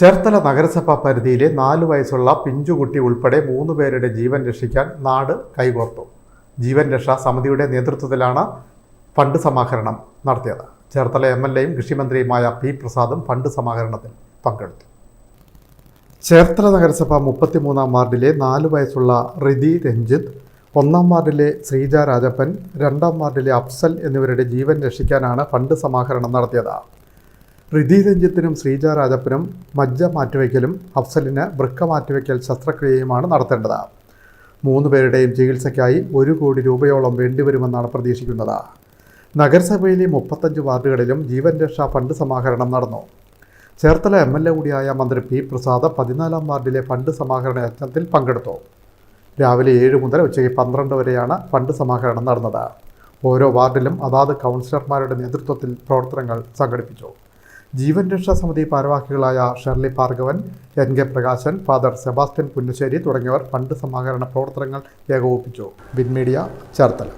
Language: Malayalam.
ചേർത്തല നഗരസഭാ പരിധിയിലെ നാല് വയസ്സുള്ള പിഞ്ചുകുട്ടി ഉൾപ്പെടെ മൂന്ന് പേരുടെ ജീവൻ രക്ഷിക്കാൻ നാട് കൈകോർത്തു. ജീവൻ രക്ഷാ സമിതിയുടെ നേതൃത്വത്തിലാണ് ഫണ്ട് സമാഹരണം നടത്തിയത്. ചേർത്തല എം എൽ എയും കൃഷിമന്ത്രിയുമായ പി പ്രസാദും ഫണ്ട് സമാഹരണത്തിൽ പങ്കെടുത്തു. ചേർത്തല നഗരസഭ മുപ്പത്തിമൂന്നാം വാർഡിലെ നാല് വയസ്സുള്ള റിതി രഞ്ജിത്ത് ഒന്നാം വാർഡിലെ ശ്രീജ രാജപ്പൻ രണ്ടാം വാർഡിലെ അഫ്സൽ എന്നിവരുടെ ജീവൻ രക്ഷിക്കാനാണ് ഫണ്ട് സമാഹരണം നടത്തിയത്. റിതി രഞ്ജിത്തിനും ശ്രീജ രാജപ്പനും മജ്ജ മാറ്റിവയ്ക്കലും അഫ്സലിന് വൃക്ക മാറ്റിവയ്ക്കൽ ശസ്ത്രക്രിയയുമാണ് നടത്തേണ്ടത്. മൂന്ന് പേരുടെയും ചികിത്സയ്ക്കായി ഒരു കോടി രൂപയോളം വേണ്ടിവരുമെന്നാണ് പ്രതീക്ഷിക്കുന്നത്. നഗരസഭയിലെ മുപ്പത്തഞ്ച് വാർഡുകളിലും ജീവൻ രക്ഷാ ഫണ്ട് സമാഹരണം നടന്നു. ചേർത്തല എം എൽ എ കൂടിയായ മന്ത്രി പി പ്രസാദ് പതിനാലാം വാർഡിലെ ഫണ്ട് സമാഹരണ യജ്ഞത്തിൽ പങ്കെടുത്തു. രാവിലെ ഏഴ് മുതൽ ഉച്ചയ്ക്ക് പന്ത്രണ്ട് വരെയാണ് ഫണ്ട് സമാഹരണം നടന്നത്. ഓരോ വാർഡിലും അതാത് കൗൺസിലർമാരുടെ നേതൃത്വത്തിൽ പ്രവർത്തനങ്ങൾ സംഘടിപ്പിച്ചു. ജീവൻ രക്ഷാ സമിതി ഭാരവാഹികളായ Shirley Bhargavan N. K. Prakashan father Sebastian Punnassery തുടങ്ങിയവർ ഫണ്ട് സമാഹരണ പ്രവർത്തനങ്ങൾ ഏകോപിപ്പിച്ചു. വിൻമീഡിയ ചേർത്തല.